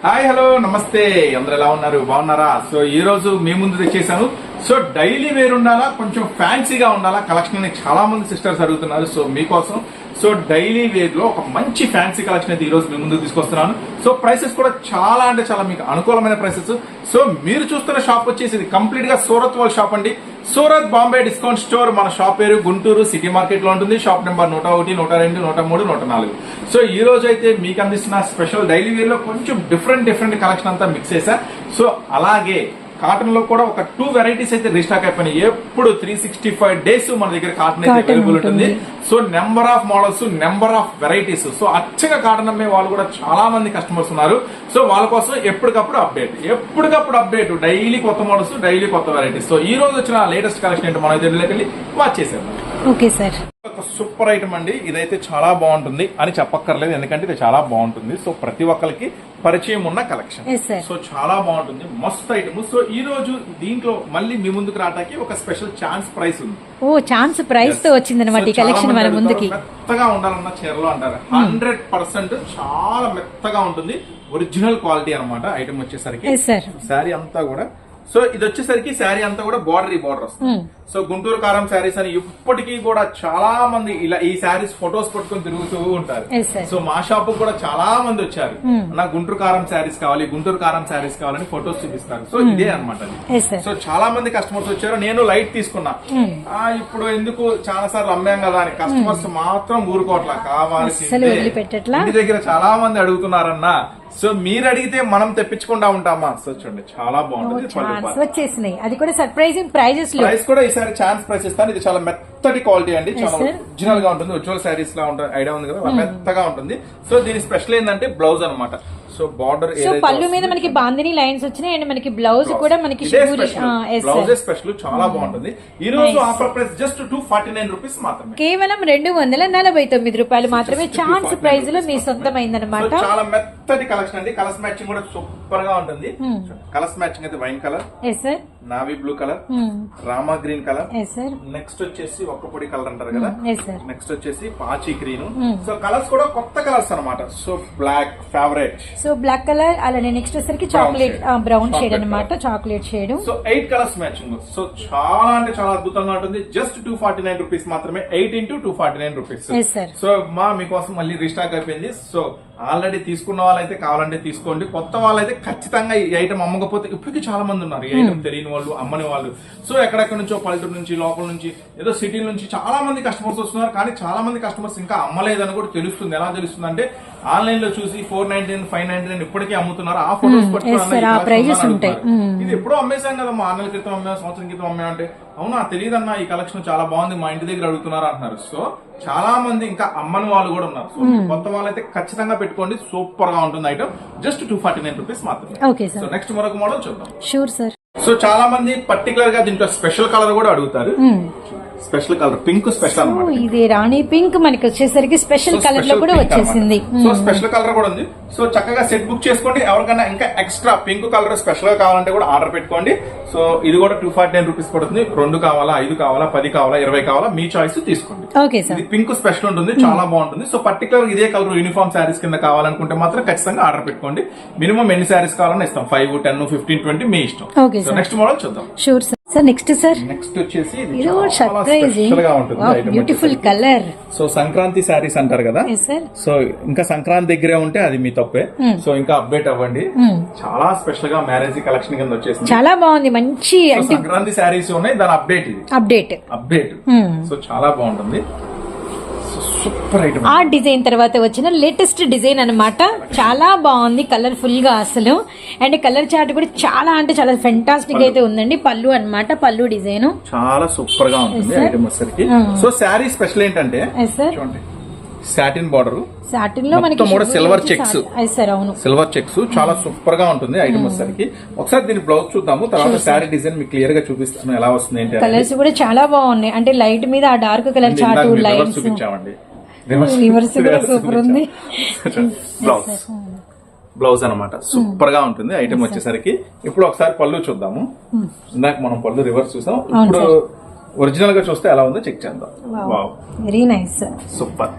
Hi hello నమస్తే. అందరు ఎలా ఉన్నారు? బాగున్నారా? సో ఈ రోజు మీ ముందు తెచ్చేసాను సో డైలీ వేర్ ఉండాలా? కొంచెం ఫ్యాన్సీగా ఉండాలా? కలెక్షన్ అని చాలా మంది సిస్టర్స్ అడుగుతున్నారు సో మీకోసం. సో డైలీ వేర్లో ఒక మంచి ఫ్యాన్సీ కలెక్షన్ అయితే ఈ రోజు మీ ముందుకు తీసుకొస్తున్నాను. సో ప్రైసెస్ కూడా చాలా అంటే చాలా మీకు అనుకూలమైన ప్రైసెస్. సో మీరు చూస్తున్న షాప్ వచ్చేసి ఇది కంప్లీట్గా సూరత్ వాళ్ళ షాప్ అండి. సూరత్ బాంబే డిస్కౌంట్ స్టోర్ మన షాప్ పేరు గుంటూరు సిటీ మార్కెట్లో ఉంటుంది. షాప్ నెంబర్ నూట ఒకటి నూట రెండు నూట మూడు నూట నాలుగు. సో ఈ రోజు అయితే మీకు అందిస్తున్న స్పెషల్ డైలీ వేర్లో కొంచెం డిఫరెంట్ డిఫరెంట్ కలెక్షన్ అంతా మిక్స్ చేశా. సో అలాగే కాటన్లో కూడా ఒక టూ వెరైటీస్ అయితే రీస్టాక్ అయిపోయినాయి. ఎప్పుడు త్రీ సిక్స్టీ ఫైవ్ డేస్ మన దగ్గర కాటన్ అయితే అవైలబుల్ ఉంటుంది. So number of models number of varieties so అచ్చగా cotton అమ్మే వాళ్ళు కూడా చాలా మంది కస్టమర్స్ ఉన్నారు. సో వాళ్ళ కోసం ఎప్పటికప్పుడు అప్డేట్ ఎప్పటికప్పుడు అప్డేట్ డైలీ కొత్త మోడల్స్ డైలీ కొత్త వెరైటీస్ సో ఈ రోజు వచ్చిన లేటెస్ట్ కలెక్షన్ ఏంటో మన వెళ్ళి వాచ్ చేసేద్దాం. Okay sir. ఒక సూపర్ ఐటమ్ అండి. ఇదైతే చాలా బాగుంటుంది అని చెప్పక్కర్లేదు. ఎందుకంటే ఇది చాలా బాగుంటుంది. సో ప్రతి ఒక్కరికి పరిచయం ఉన్న కలెక్షన్. సో చాలా బాగుంటుంది. మస్తు ఐటమ్. సో ఈ రోజు దీంట్లో మళ్ళీ మీ ముందుకు రావడానికి ఒక స్పెషల్ ఛాన్స్ ప్రైస్ ఉంది. ఓ ఛాన్స్ ప్రైస్తో ఈ సో చాలా కలెక్షన్ మన ముందుకి. మెత్తగా ఉండాలన్న చీరలు అంటారు. హండ్రెడ్ పర్సెంట్ చాలా మెత్తగా ఉంటుంది. ఒరిజినల్ క్వాలిటీ అన్నమాట. ఐటమ్ వచ్చేసరికి. సార్ అంతా కూడా సో ఇది వచ్చేసరికి శారీ అంతా కూడా బార్డర్ ఈ బార్డర్ వస్తుంది. Hmm. సో గుంటూరు కారం శారీస్ అని ఇప్పటికీ కూడా చాలా మంది ఇలా ఈ శారీస్ ఫొటోస్ పట్టుకొని తిరుగుతూ ఉంటారు. సో మా షాప్ కూడా చాలా మంది వచ్చారు. Hmm. నా గుంటూరు కారం శారీస్ కావాలి గుంటూరు కారం శారీస్ కావాలని ఫొటోస్ చూపిస్తారు. సో ఇదే అనమాట సో చాలా మంది కస్టమర్స్ వచ్చారు. నేను లైట్ తీసుకున్నా. Hmm. ఇప్పుడు ఎందుకు చాలా సార్లు అమ్మాం కదా అని. కస్టమర్స్ మాత్రం ఊరుకోవట్లా. కావాలి? ఇంటి దగ్గర చాలా మంది అడుగుతున్నారన్నా సో మీరు అడిగితే మనం తెప్పించకుండా ఉంటామా? సో చూడండి చాలా బాగుంటుంది. వచ్చేసినాయి. అది కూడా సర్ప్రైజింగ్ ప్రైజెస్ ప్రైస్ కూడా ఈసారి ఛాన్స్ ప్రైస్ ఇస్తాను. ఇది చాలా మెత్తటి క్వాలిటీ అండి. చాలా. ఒరిజినల్గా ఉంటుంది. ఉజ్వల్ శారీస్ లా ఉంటుంది ఐడియా ఉంది కదా మెత్తగా ఉంటుంది. సో దీని స్పెషల్ ఏంటంటే బ్లౌజ్ అన్నమాట. సో బార్డర్ సో పళ్ళు మీద మనకి బాందిని లైన్స్ వచ్చినాయి అండ్ మనకి బ్లౌజ్ కూడా మనకి బ్లౌజ్ స్పెషల్ చాలా బాగుంటుంది. ఈ రోజు offer price just two forty nine rupees మాత్రమే. కేవలం రెండు వందల నలభై తొమ్మిది రూపాయలు మాత్రమే. ఛాన్స్ 249 ప్రైస్లో మీ. సొంతమైందనమాట చాలా మెత్తటి కలెక్షన్ అండి. కలర్స్ మ్యాచింగ్ కూడా సూపర్గా ఉంటుంది కలర్స్ మ్యాచింగ్ అయితే wine colour. Navy blue colour. Rama green colour. Next వచ్చేసి ఒక్క పొడి కలర్ అంటారు కదా. నెక్స్ట్ వచ్చేసి పాచి గ్రీన్ సో కలర్స్ కూడా కొత్త కలర్స్ అన్నమాట. So black favourite so black colour అలానే నెక్స్ట్ వచ్చేసరికి చాక్లెట్. బ్రౌన్ షేడ్ అనమాట chocolate shade so eight colours matching so చాలా అంటే చాలా అద్భుతంగా ఉంటుంది. Just two forty nine rupees మాత్రమే eight into two forty nine rupees. So మా మీకోసం మళ్ళీ రీస్టాక్ అయిపోయింది. సో ఆల్రెడీ తీసుకున్న వాళ్ళైతే కావాలంటే తీసుకోండి. కొత్త వాళ్ళైతే ఖచ్చితంగా ఈ ఐటమ్ అమ్మకపోతే ఇప్పటికీ చాలా మంది ఉన్నారు. ఈ ఐటమ్ తెలియని వాళ్ళు అమ్మని వాళ్ళు. సో ఎక్కడెక్కడి నుంచో పల్లెటూరు నుంచి లోపల నుంచి ఏదో సిటీ నుంచి చాలా మంది కస్టమర్స్ వస్తున్నారు. కానీ చాలా మంది కస్టమర్స్ ఇంకా అమ్మలేదని కూడా తెలుస్తుంది. ఎలా తెలుస్తుంది అంటే ఆన్లైన్లో చూసి four ninety nine five ninety nine ఇప్పటికీ అమ్ముతున్నారు. ఆ ఫోటోస్ ఉంటాయి. ఇది ఎప్పుడో అమ్మేశాం కదా మా ఆరు నెలల క్రితం అమ్మా సంవత్సరం క్రితం అమ్మా అంటే. అవునా తెలియదన్నా ఈ కలెక్షన్ చాలా బాగుంది మా ఇంటి దగ్గర అడుగుతున్నారు అంటున్నారు. సో చాలా మంది ఇంకా అమ్మని వాళ్ళు కూడా ఉన్నారు. సో కొత్త వాళ్ళైతే ఖచ్చితంగా పెట్టుకోండి. సూపర్గా ఉంటుంది item. Just two forty nine rupees మాత్రమే. సో నెక్స్ట్ మరొక మోడల్ చూద్దాం. షూర్ సార్ సో చాలా మంది పర్టికులర్గా దీంట్లో స్పెషల్ కలర్ కూడా అడుగుతారు. స్పెషల్ కలర్ పింక్ స్పెషల్ అనమాట ఇది రాణి పింక్ మనకి వచ్చేసరికి స్పెషల్ కలర్లో కూడా వచ్చేసింది. సో స్పెషల్ కలర్ కూడా ఉంది. సో చక్కగా సెట్ బుక్ చేసుకోండి. ఎవరికైనా ఇంకా ఎక్స్ట్రా పింక్ కలర్ స్పెషల్గా కావాలంటే కూడా ఆర్డర్ పెట్టుకోండి. సో ఇది కూడా టూ ఫార్టీ నైన్ రూపీస్ పడుతుంది. రెండు కావాలా ఐదు కావాలా పది కావాలా ఇరవై కావాలా మీ చాయిస్ తీసుకోండి. Okay sir. ఇది పింక్ స్పెషల్ ఉంటుంది చాలా బాగుంటుంది. సో పర్టికులర్ ఇదే కలర్ యూనిఫామ్ శారీస్ కింద కావాలనుకుంటే మాత్రం ఖచ్చితంగా ఆర్డర్ పెట్టుకోండి. మినిమం ఎన్ని శారీస్ కావాలన్నా ఇస్తాం. ఫైవ్ టెన్ ఫిఫ్టీన్ ట్వంటీ మీ ఇష్టం. నెక్స్ట్ మోడల్ చూద్దాం. Sure sir next sir next వచ్చేసి ఇది గా ఉంటుంది beautiful. Colour so Sankranti sarees అంటారు కదా? సో ఇంకా సంక్రాంతి దగ్గరే ఉంటే అది మీ తప్పే. సో ఇంకా అప్డేట్ అవ్వండి. చాలా స్పెషల్గా మ్యారేజ్ కలెక్షన్ కింద వచ్చేసింది. చాలా బాగుంది. మంచి సంక్రాంతి శారీస్ ఉన్నాయి. దాని అప్డేట్ ఇది. అప్డేట్ అప్డేట్ సో చాలా బాగుంటుంది. Super item. ఆ డిజైన్ తర్వాత వచ్చిన లేటెస్ట్ డిజైన్ అన్నమాట. చాలా బాగుంది కలర్ఫుల్గా అసలు. అండ్ కలర్ చార్ట్ కూడా చాలా అంటే చాలా ఫెంటాస్టిక్ అయితే ఉందండి. పళ్ళు అన్నమాట పళ్ళు డిజైన్. చాలా సూపర్గా ఉంటుంది. ఐటమ్ వచ్చేసరికి. సో శారీ స్పెషల్ ఏంటంటే చూడండి. Satin border. సాటిన్లో మనకి కూడా checks. ఎస్ సార్ అవును. Silver checks. చాలా సూపర్గా ఉంటుంది ఐటమ్ వచ్చేసరికి ఒకసారి దీని బ్లౌజ్ చూద్దాము. తర్వాత శారీ డిజైన్ మీకు క్లియర్గా చూపిస్తాను. ఎలా వస్తుంది ఏంటి. కలర్స్ కూడా చాలా బాగున్నాయి. అంటే లైట్ మీద ఆ డార్క్ కలర్ reverse లైన్స్. చూపించామండి. ఉంది. బ్లౌజ్. బ్లౌజ్ అనమాట సూపర్గా ఉంటుంది ఐటమ్ వచ్చేసరికి. ఇప్పుడు ఒకసారి పళ్ళు చూద్దాము. ఇందాక మనం పళ్ళు రివర్స్ చూసాం. ఇప్పుడు ఒరిజినల్గా చూస్తే ఎలా ఉందో చెక్ చేద్దాం. Wow very nice super.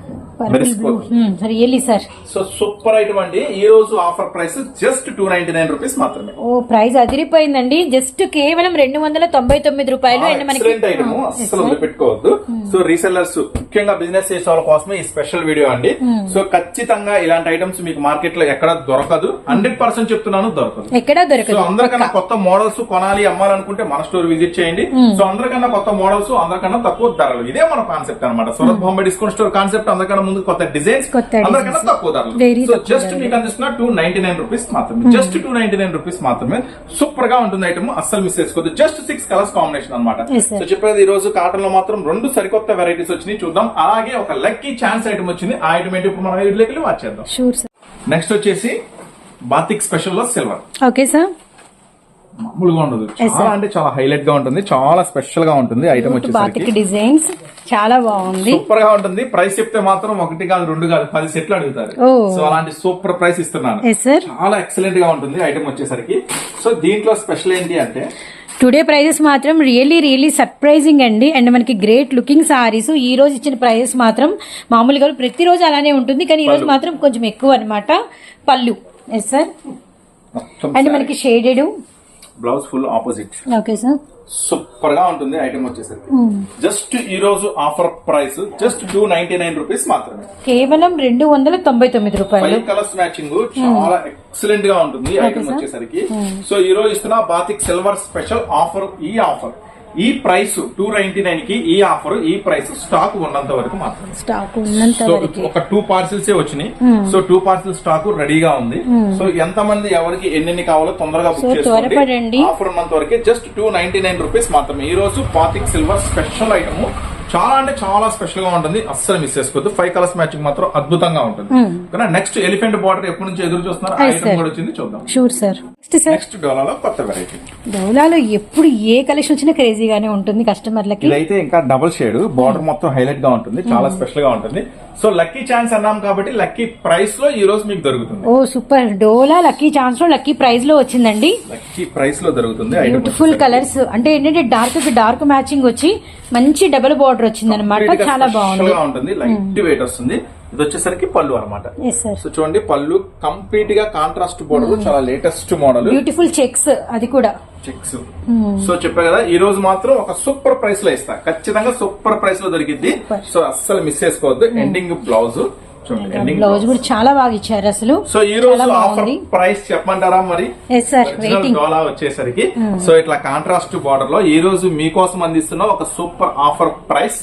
So super item అండి ఈ రోజు offer price just two ninety nine rupees మాత్రమే. ఓ ప్రైస్ అదిరిపోయిందండి. జస్ట్ కేవలం రెండు వందల తొంభై తొమ్మిది రూపాయలు ఎక్సలెంట్ ఐటమ్ వదిలిపెట్టుకోవద్దు. సో రీసెల్లర్స్ ముఖ్యంగా బిజినెస్ చేసే వాళ్ళ కోసమే ఈ స్పెషల్ వీడియో అండి. సో ఖచ్చితంగా ఇలాంటి ఐటమ్స్ మీకు మార్కెట్లో ఎక్కడ దొరకదు. హండ్రెడ్ పర్సెంట్ చెప్తున్నాను దొరకదు. ఎక్కడా సో దొరకదు అందరికన్నా కొత్త మోడల్స్ కొనాలి అమ్మాలనుకుంటే మన స్టోర్ విజిట్ చేయండి. సో అందరికన్నా కొత్త మోడల్స్ అందరికన్నా తక్కువ ధరలు. ఇదే మన కాన్సెప్ట్ అనమాట Surat Bombay discount store concept అందరికన్నా ముందు కొత్త డిజైన్స్ అందరికన్నా. తక్కువ ధరలు. సో జస్ట్ మీకు అందిస్తున్న టూ నైన్టీ నైన్ రూపీస్ మాత్రమే. Just two ninety nine rupees మాత్రమే. సూపర్గా ఉంటుంది ఐటమ్ అస్సలు మిస్ చేసుకోవద్దు. జస్ట్ సిక్స్ కలర్స్ కాంబినేషన్ అనమాట. సో చెప్పేది ఈ రోజు కాటన్లో మాత్రం రెండు సరికొత్త వెరైటీస్ వచ్చినాయి. చూద్దాం. అలాగే ఒక లక్కీ ఛాన్స్ ఐటమ్ వచ్చింది. ఆ ఐటమ్ ఏంటి? ఇప్పుడు మనం వెళ్ళి వాచ్ చేద్దాం. నెక్స్ట్ వచ్చేసి బాతిక్ స్పెషల్లో సిల్వర్ ఓకే సార్ మామూలుగా ఉండదు. చాలా అంటే చాలా హైలైట్గా ఉంటుంది. చాలా స్పెషల్గా ఉంటుంది ఐటమ్ వచ్చేసరికి. డిజైన్స్ చాలా బాగుంది. సూపర్గా ఉంటుంది. ప్రైస్ చెప్తే మాత్రం ఒకటి కాదు రెండు కాదు పది సెట్లు అడుగుతారు. సో అలాంటి సూపర్ ప్రైస్ ఇస్తున్నాను. చాలా ఎక్సలెంట్గా ఉంటుంది ఐటమ్ వచ్చేసరికి. సో దీంట్లో స్పెషల్ ఏంటి అంటే టుడే ప్రైజెస్ మాత్రం రియల్లీ రియల్లీ సర్ప్రైజింగ్ అండి. అండ్ మనకి గ్రేట్ లుకింగ్ సారీస్ ఈ రోజు ఇచ్చిన ప్రైజెస్ మాత్రం మామూలుగా ప్రతిరోజు అలానే ఉంటుంది. కానీ ఈ రోజు. మాత్రం కొంచెం ఎక్కువ అన్నమాట. పళ్ళు. ఎస్ సార్ అండ్ మనకి shaded blouse full opposite. Okay sir. సూపర్గా ఉంటుంది ఐటమ్ వచ్చేసరికి. జస్ట్ ఈ రోజు offer price just two ninety nine rupees మాత్రమే. కేవలం రెండు వందల తొంభై తొమ్మిది రూపాయలు. కలర్స్ మ్యాచింగ్ చాలా ఎక్సలెంట్గా ఉంటుంది ఐటమ్ వచ్చేసరికి. సో ఈ రోజు ఇస్తున్న బాతిక్ సిల్వర్ స్పెషల్ ఆఫర్ ఈ ఆఫర్. ఈ ప్రైస్ టూ నైన్టీ నైన్కి ఈ ఆఫర్ ఈ ప్రైస్ స్టాక్ ఉన్నంత వరకు మాత్రమే. స్టాక్ ఉన్నంత సో వరకు. ఒక టూ పార్సిల్స్ వచ్చినాయి. సో టూ పార్సిల్ స్టాక్ రెడీగా ఉంది. సో ఎంత మంది ఎవరికి ఎన్నెన్ని కావాలో తొందరగా బుక్ చేసుకోండి. ఆఫర్ ఉన్నంత వరకే just two ninety nine rupees మాత్రమే. ఈ రోజు పాతిక్ సిల్వర్ స్పెషల్ ఐటమ్ చాలా అంటే చాలా స్పెషల్గా ఉంటుంది. అస్సలు మిస్ చేసుకోవద్దు. ఫైవ్ కలర్స్ మ్యాచింగ్ మాత్రం అద్భుతంగా ఉంటుంది. కానీ నెక్స్ట్ ఎలిఫెంట్ బార్డర్ ఎప్పటి నుంచి ఎదురు చూస్తున్నారు? ఐటమ్. కూడా వచ్చింది చూద్దాం. షూర్ సార్ నెక్స్ట్ డోలాలో కొత్త వెరైటీ డోలాలో ఎప్పుడు ఏ కలెక్షన్ వచ్చినా క్రేజీగానే ఉంటుంది కస్టమర్లకి ఇదైతే ఇంకా డబుల్ షేడ్ బార్డర్ మొత్తం హైలైట్గా ఉంటుంది. చాలా స్పెషల్గా ఉంటుంది. సో లక్కీ ఛాన్స్ అన్నాం కాబట్టి లక్కీ ప్రైస్లో ఈ రోజు మీకు దొరుకుతుంది. ఓ సూపర్. డోలా లక్కీ ఛాన్స్లో లక్కీ ప్రైజ్లో వచ్చింది లక్కీ ప్రైస్లో దొరుకుతుంది. బ్యూటిఫుల్ కలర్స్ అంటే ఏంటంటే డార్క్ డార్క్ మ్యాచింగ్ వచ్చి మంచి డబుల్ బార్డర్ వచ్చింది అనమాట చాలా బాగుంది. ఉంటుంది. లైట్ వెయిట్ వస్తుంది. ఇది వచ్చేసరికి పళ్ళు సార్ సో చూడండి పళ్ళు కంప్లీట్గా కాంట్రాస్ట్ బోర్డర్ చాలా లేటెస్ట్ మోడల్ బ్యూటిఫుల్ చెక్స్ అది కూడా. చెక్స్ సో చెప్పా కదా ఈ రోజు మాత్రం ఒక సూపర్ ప్రైస్లో ఇస్తా. ఖచ్చితంగా సూపర్ ప్రైస్లో దొరికింది. సో అస్సలు మిస్ చేసుకోవద్దు. ఎండింగ్ బ్లౌజ్ బ్లౌజ్ కూడా చాలా బాగా ఇచ్చారు అసలు. సో ఈ రోజు ఆఫర్ ప్రైస్ చెప్పమంటారా మరి? డోలా వచ్చేసరికి. సో ఇట్లా కాంట్రాస్ట్ బార్డర్లో ఈ రోజు మీకోసం అందిస్తున్న ఒక సూపర్ ఆఫర్ ప్రైస్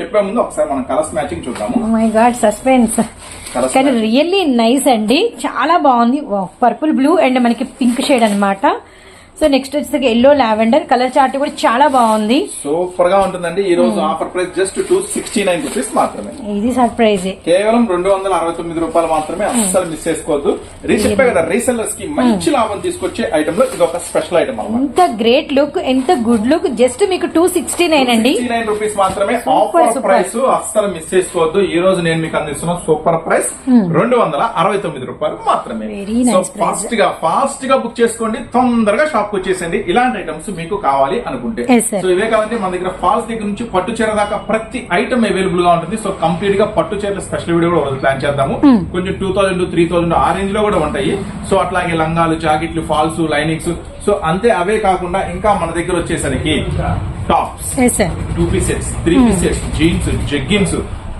చెప్పే ముందు ఒకసారి మనం కలర్స్ మ్యాచింగ్ చూద్దాము. మై గాడ్ సస్పెన్స్ కానీ రియల్లీ నైస్ అండి. చాలా బాగుంది. పర్పుల్ బ్లూ అండ్ మనకి పింక్ షేడ్ అన్నమాట. సో నెక్స్ట్ వచ్చేసరికి ఎల్లో లావెండర్ కలర్ చార్ట్ కూడా చాలా బాగుంది. సూపర్గా ఉంటుందండి. ఈ రోజు offer price just two sixty nine rupees మాత్రమే. ఇది సర్ప్రైజ్ కేవలం రెండు వందల అరవై తొమ్మిది రూపాయలు మాత్రమే అస్సలు మిస్ చేసుకోవద్దు. రీసెంట్ కదా రీసెల్లర్స్కి మంచి లాభం తీసుకొచ్చే ఐటమ్లో ఇది ఒక స్పెషల్ ఐటమ్ ఎంత గ్రేట్ లుక్ ఎంత గుడ్ లుక్ జస్ట్ మీకు టూ సిక్స్టీ నైన్ అండి నైన్ రూపీస్ మాత్రమే ఆఫర్. ప్రైస్ అస్సలు మిస్ చేసుకోవద్దు. ఈ రోజు నేను మీకు అందిస్తున్న సూపర్ ప్రైస్ రెండు వందల అరవై తొమ్మిది రూపాయలు మాత్రమే. ఫాస్ట్గా ఫాస్ట్గా బుక్ చేసుకోండి. తొందరగా షాప్ కు వచ్చేసండి ఇలాంటి ఐటమ్స్ మీకు కావాలి అనుకుంటే. సో ఇవే కాదంటే మన దగ్గర ఫాల్స్ దగ్గర నుంచి పట్టు చీర దాకా ప్రతి ఐటమ్ అవైలబుల్గా ఉంటుంది. సో కంప్లీట్గా పట్టు చీరల స్పెషల్ వీడియో కూడా ప్లాన్ చేద్దాము. కొంచెం టూ థౌసండ్ త్రీ థౌసండ్ ఆ రేంజ్లో కూడా ఉంటాయి. సో అట్లాగే లంగాలు జాకెట్లు ఫాల్స్ లైనింగ్స్ సో అంతే అవే కాకుండా ఇంకా మన దగ్గర వచ్చేసరికి tops two pieces three pieces jeans jeggings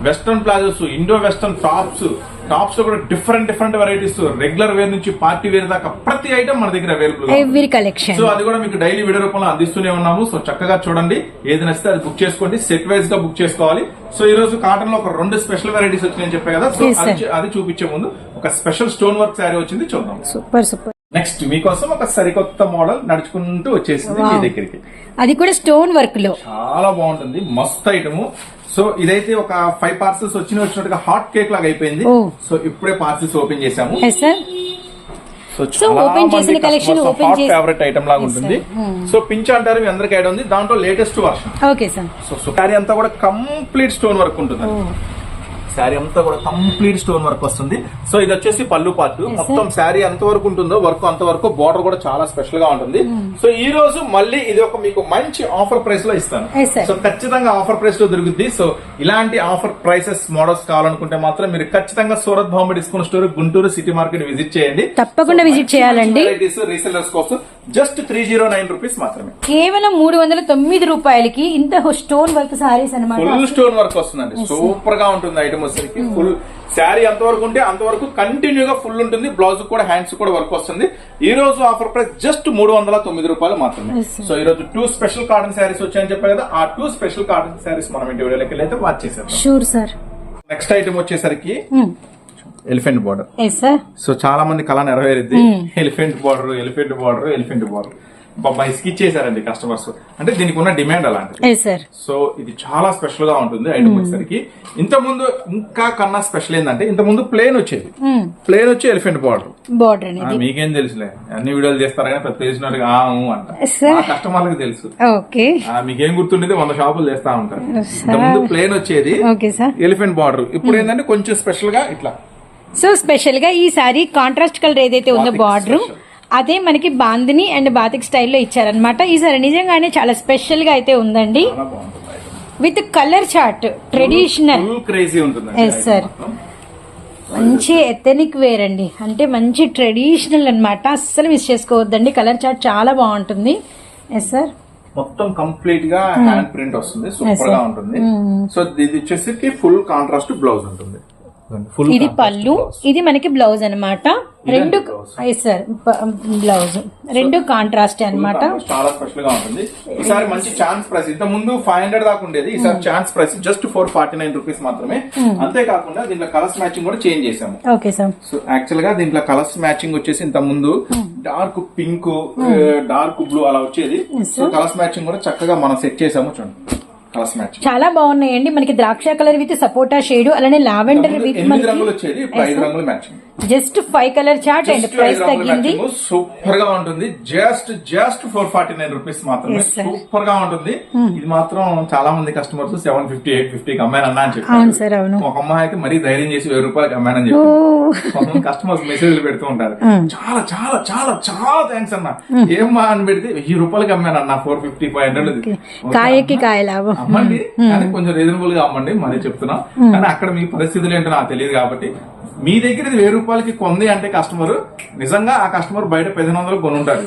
western palazzos Indo western tops టాప్స్లో కూడా different different varieties regular wear నుంచి పార్టీ వేర్ దాకా ప్రతి ఐటమ్ మన దగ్గర అవైలబుల్ ఎవ్రీ కలెక్షన్ సో అది కూడా మీకు డైలీ వీడియో రూపంలో అందిస్తూనే ఉన్నాము. సో చక్కగా చూడండి. ఏది నచ్చితే అది బుక్ చేసుకోండి. సెట్ వైజ్గా బుక్ చేసుకోవాలి. సో ఈ రోజు కాటన్లో ఒక రెండు స్పెషల్ వెరైటీస్ వచ్చినాయని చెప్పాయి కదా. సో. అది చూపించే ముందు ఒక స్పెషల్ స్టోన్ వర్క్ శారీ వచ్చింది చూద్దాం. సూపర్ సూపర్ నెక్స్ట్ మీకోసం ఒక సరికొత్త మోడల్ నడుచుకుంటూ వచ్చేసింది మీ. దగ్గరికి. అది కూడా స్టోన్ వర్క్లో. చాలా బాగుంటుంది. మస్త్ ఐటమ్ సో ఇదైతే ఒక ఫైవ్ పార్సల్స్ వచ్చిన వచ్చినట్టుగా హాట్ కేక్ లాగా అయిపోయింది. సో ఇప్పుడే పార్సల్స్ ఓపెన్ చేసాము సార్ సో చేసిన చేసి- ఫేవరెట్ ఐటమ్ లాగా ఉంటుంది. సో పించ్ అంటారు మీ అందరికి ఐడియా ఉంది. దాంట్లో latest version okay sir so సుకారి అంతా కూడా కంప్లీట్ స్టోన్ వర్క్ ఉంటుంది శారీ అంతా కూడా కంప్లీట్ స్టోన్ వర్క్ వస్తుంది. సో ఇది వచ్చేసి పళ్ళు పాటు. మొత్తం శారీ ఎంత వరకు ఉంటుందో వర్క్ అంత వరకు బార్డర్ కూడా చాలా స్పెషల్గా ఉంటుంది సో ఈ రోజు మళ్ళీ ఇది ఒక మీకు మంచి ఆఫర్ ప్రైస్లో ఇస్తాను. సో ఖచ్చితంగా ఆఫర్ ప్రైస్లో దొరుకుద్ది. సో ఇలాంటి ఆఫర్ ప్రైసెస్ మోడల్స్ కావాలనుకుంటే మాత్రం మీరు ఖచ్చితంగా Surat Bombay discount store Guntur city market visit చేయండి. తప్పకుండా visit చేయాలండి. రీసెల్లర్స్ కోసం just three zero nine rupees మాత్రమే. కేవలం మూడు వందల తొమ్మిది రూపాయలకి ఇంత స్టోన్ వర్క్ సారీస్ అనమాట ఫుల్ స్టోన్ వర్క్ వస్తుందండి. సూపర్గా ఉంటుంది ఐటమ్ వచ్చేసరికి. ఫుల్ శారీ అంతవరకు ఉంటే అంతవరకు కంటిన్యూ గా ఫుల్ ఉంటుంది. బ్లౌజ్ కూడా హ్యాండ్స్ కూడా వర్క్ వస్తుంది. ఈ రోజు ఆఫర్ ప్రైస్ జస్ట్ మూడు వందల తొమ్మిది రూపాయలు మాత్రమే. సో ఈ రోజు టూ స్పెషల్ కాటన్ శారీస్ వచ్చాయని చెప్పారు కదా ఆ టూ స్పెషల్ కాటన్ శారీస్ మనం ఇంటి వీడియోలోకి వెళ్ళి అయితే వాచ్ చేసేద్దాం. షూర్ సార్ నెక్స్ట్ ఐటమ్ వచ్చేసరికి ఎలిఫెంట్ బార్డర్. సో చాలా మంది కళ నెరవేరుద్ది. Elephant border elephant border elephant border. ఇచ్చేసారండి customers అంటే దీనికి ఉన్న డిమాండ్ అలాంటిది సో ఇది చాలా స్పెషల్గా ఉంటుంది ఐటమ్ వచ్చేసరికి ఇంత ముందు ఇంకా కన్నా స్పెషల్ ఏంటంటే ఇంత ముందు ప్లేన్ వచ్చేది ప్లేన్ వచ్చి ఎలిఫెంట్ బార్డర్. బార్డర్ మీకేం తెలుసులే. అన్ని వీడియోలు చేస్తారు కానీ ప్రతి తెలిసినట్టుగా అంట. కస్టమర్లకు తెలుసు. మీకేం గుర్తుండేది వంద షాపులు చేస్తా ఉంటారు. ఇంత ముందు ప్లేన్ వచ్చేది ఎలిఫెంట్ బార్డర్. ఇప్పుడు ఏంటంటే కొంచెం స్పెషల్గా ఇట్లా. సో స్పెషల్గా ఈ సారీ కాంట్రాస్ట్ కలర్ ఏదైతే ఉందో బార్డర్. అదే మనకి బాందిని అండ్ బాతిక్ స్టైల్లో ఇచ్చారనమాట ఈ సారీ నిజంగానే చాలా స్పెషల్గా అయితే ఉందండి. With colour chart traditional Yes, sir. మంచి ఎథనిక్ వేర్ అండి. అంటే మంచి ట్రెడిషనల్ అన్నమాట. అస్సలు మిస్ చేసుకోవద్దండి. కలర్ చార్ట్ చాలా బాగుంటుంది. ఎస్ సార్ మొత్తం కంప్లీట్గా హ్యాండ్ ప్రింట్ వస్తుంది. సూపర్గా ఉంటుంది. Hmm. సో ఇది వచ్చేసరికి ఫుల్ కాంట్రాస్ట్ బ్లౌజ్ ఉంటుంది. ఇది పళ్ళు ఇది మనకి బ్లౌజ్ అన్నమాట. రెండు సార్ బ్లౌజ్ రెండు కాంట్రాస్ట్ అన్నమాట. చాలా స్పెషల్గా ఉంటుంది. ఈసారి మంచి ఛాన్స్ ప్రైస్ ఇంత ముందు ఫైవ్ హండ్రెడ్ దాకా ఉండేది. ఈసారి chance price just four forty nine rupees మాత్రమే. అంతేకాకుండా దీంట్లో కలర్స్ మ్యాచింగ్ కూడా చేంజ్ చేసాము ఓకే సార్ సో యాక్చువల్గా దీంట్లో కలర్స్ మ్యాచింగ్ వచ్చేసి ఇంత ముందు డార్క్ పింక్ డార్క్ బ్లూ అలా వచ్చేది. సో కలర్స్ మ్యాచింగ్ కూడా చక్కగా మనం సెట్ చేసాము చూడండి. చాలా బాగున్నాయండి. మనకి ద్రాక్ష కలర్ విత్ సపోటా షేడ్ అలానే lavender with just five colour chart and price తగ్గింది. సూపర్గా ఉంటుంది. Just just four forty nine rupees మాత్రమే. Hmm. సూపర్గా ఉంటుంది. ఇది మాత్రం చాలా మంది కస్టమర్స్ సెవెన్ ఫిఫ్టీ ఎయిట్ ఫిఫ్టీకి అమ్మానన్నా అని అవును సార్ అవును. ఒక అమ్మాయి అయితే మరీ ధైర్యం చేసి వెయ్యి రూపాయలకి అమ్మానని ఓ. చెప్పి కస్టమర్స్ మెసేజ్లు పెడుతూ ఉంటారు. చాలా చాలా చాలా చాలా థ్యాంక్స్ అన్న. ఏమ్మా అని పెడితే వెయ్యి రూపాయలకి అమ్మానన్న ఫోర్ ఫిఫ్టీ ఫైవ్ హండ్రెడ్ కాయకి కాయ లాభం. అమ్మండి కానీ కొంచెం రీజనబుల్గా అమ్మండి మరీ చెప్తున్నా. కానీ అక్కడ మీ పరిస్థితులు ఏంటో నాకు తెలియదు కాబట్టి. మీ దగ్గర ఇది వెయ్యి రూపాయలకి కొంది అంటే కస్టమర్ నిజంగా ఆ కస్టమర్ బయట పదిహేను వందలు కొని ఉంటారు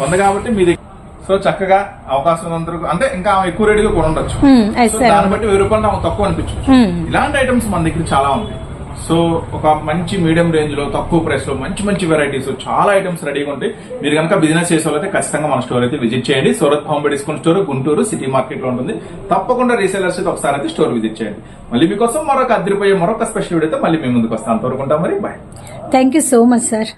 కొంది కాబట్టి మీ దగ్గర సో చక్కగా అవకాశం ఉన్నందుకు అంటే ఇంకా ఎక్కువ రేటుగా కొని ఉండొచ్చు ఎస్ సో సార్. దాన్ని బట్టి వెయ్యి రూపాయలు నాకు తక్కువ అనిపించు ఇలాంటి ఐటమ్స్ మన దగ్గర చాలా ఉంటాయి. సో ఒక మంచి మీడియం రేంజ్లో తక్కువ ప్రైస్లో మంచి మంచి వెరైటీస్ చాలా ఐటమ్స్ రెడీగా ఉంటాయి. మీరు కనుక బిజినెస్ చేసే వాళ్ళైతే ఖచ్చితంగా మన స్టోర్ అయితే విజిట్ చేయండి. Surat Bombay discount store Guntur city మార్కెట్లో ఉంటుంది. తప్పకుండా రీసెలర్స్ అయితే ఒకసారి అయితే స్టోర్ విజిట్ చేయండి. మళ్ళీ మీకోసం మరొక అద్దరిపోయే మరొక స్పెషల్ వీడియో అయితే మళ్ళీ మీ ముందుకు వస్తాను. అంతవరకు మరి. Bye. Thank you so much sir